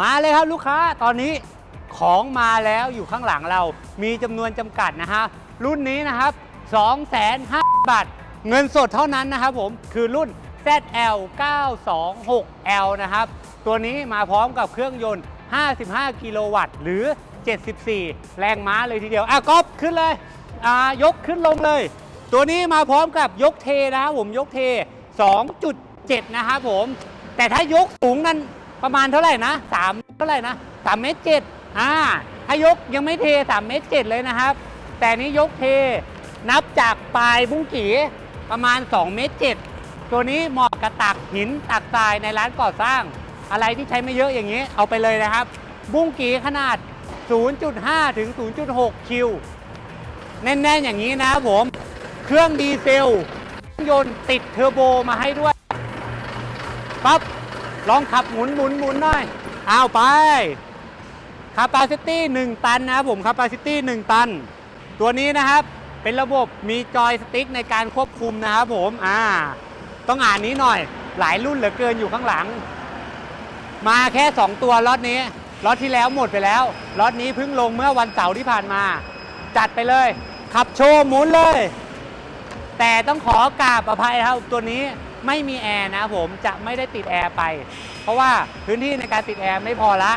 มาเลยครับลูกค้าตอนนี้ของมาแล้วอยู่ข้างหลังเรา มีจำนวนจำกัดนะฮะ รุ่นนี้นะครับ 2 5 0 0 0 บาท เงินสดเท่านั้นนะครับผม คือรุ่น ZL 926L นะครับ ตัวนี้มาพร้อมกับเครื่องยนต์ 55 กิโลวัตต์ หรือ 74 แรงม้าเลยทีเดียว อะก๊อฟขึ้นเลย อ่ายกขึ้นลงเลย ตัวนี้มาพร้อมกับยกเทนะครับผมยกเท 2.7 นะครับผม แต่ถ้ายกสูงนั้น ประมาณเท่าไหร่นะ3เท่าไหร่นะ3เมตรเจ็ดอ่าถ้ายกยังไม่เท3เมตรเจ็ดเลยนะครับ แต่นี้ยกเทนับจากปลายบุ้งกี่ประมาณ2เมตรเจ็ดตัวนี้เหมาะกับตักหินตักทรายในร้านก่อสร้าง อะไรที่ใช้ไม่เยอะอย่างนี้เอาไปเลยนะครับ บุ้งกีขนาด 0.5 ถึง 0.6 คิว แน่นๆอย่างนี้นะครับผม เครื่องดีเซลยนต์ติดเทอร์โบมาให้ด้วยปั๊บ ลองขับหมุนหมุนหมุนหน่อยเอาไป Capacity 1ตันนะครับผม Capacity 1ตัน ตัวนี้นะครับเป็นระบบมีจอยสติ๊กในการควบคุมนะครับผมอ่าต้องอ่านนี้หน่อยหลายรุ่นเหลือเกินอยู่ข้างหลัง มาแค่ 2 ตัวล็อตนี้ล็อตที่แล้วหมดไปแล้วล็อตนี้เพิ่งลงเมื่อวันเสาร์ที่ผ่านมา จัดไปเลย ขับโชว์หมุนเลย แต่ต้องขอกราบอภัยครับตัวนี้ ไม่มีแอร์นะผมจะไม่ได้ติดแอร์ไป เพราะว่าพื้นที่ในการติดแอร์ไม่พอละ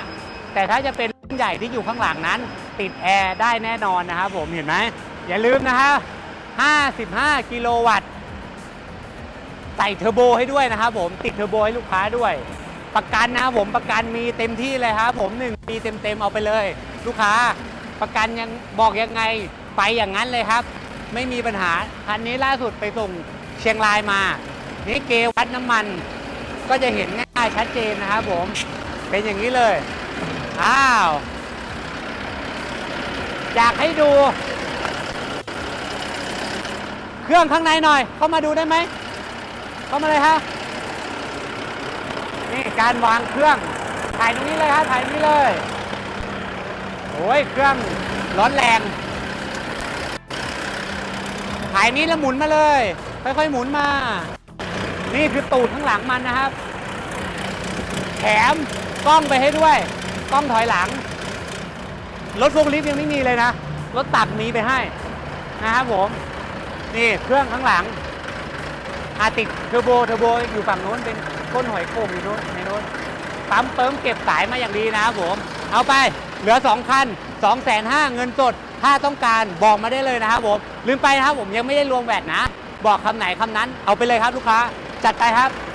แต่ถ้าจะเป็นรุ่นใหญ่ที่อยู่ข้างหลังนั้น ติดแอร์ได้แน่นอนนะครับผมเห็นไหมอย่าลืมนะฮะ55 กิโลวัตต์ใส่เทอร์โบให้ด้วยนะครับผมติดเทอร์โบให้ลูกค้าด้วย ประกันนะครับผมประกันมีเต็มที่เลยครับผม1ปีเต็มๆเอาไปเลย ลูกค้าประกันยังบอกยังไงไปอย่างนั้นเลยครับ ไม่มีปัญหาคันนี้ล่าสุดไปส่งเชียงรายมา นี่เกวัดน้ำมันก็จะเห็นง่ายชัดเจนนะครับผม เป็นอย่างนี้เลย อ้าว อยากให้ดู เครื่องข้างในหน่อย เข้ามาดูได้ไหม เข้ามาเลยฮะ นี่การวางเครื่อง ถ่ายตรงนี้เลยฮะ ถ่ายตรงนี้เลยโอ้ยเครื่องร้อนแรง ถ่ายนี้แล้วหมุนมาเลย ค่อยๆหมุนมา นี่คือตูดข้างหลังมันนะครับ แถมกล้องไปให้ด้วย กล้องถอยหลัง รถโฟล์คลิฟต์ยังไม่มีเลยนะ รถตักมีไปให้นะครับผม นี่เครื่องข้างหลัง อาติดเทอร์โบ เทอร์โบอยู่ฝั่งนู้นเป็นก้นหอยโข่งอยู่นู้นในนู้น ปั๊มเติมเก็บสายมาอย่างดีนะครับผม เอาไป เหลือ 2 คัน2 5 0 0 0เงินสด ถ้าต้องการบอกมาได้เลยนะครับผม ลืมไปนะครับผมยังไม่ได้รวมแวดนะ บอกคำไหนคำนั้น เอาไปเลยครับลูกค้า จัดไปครับ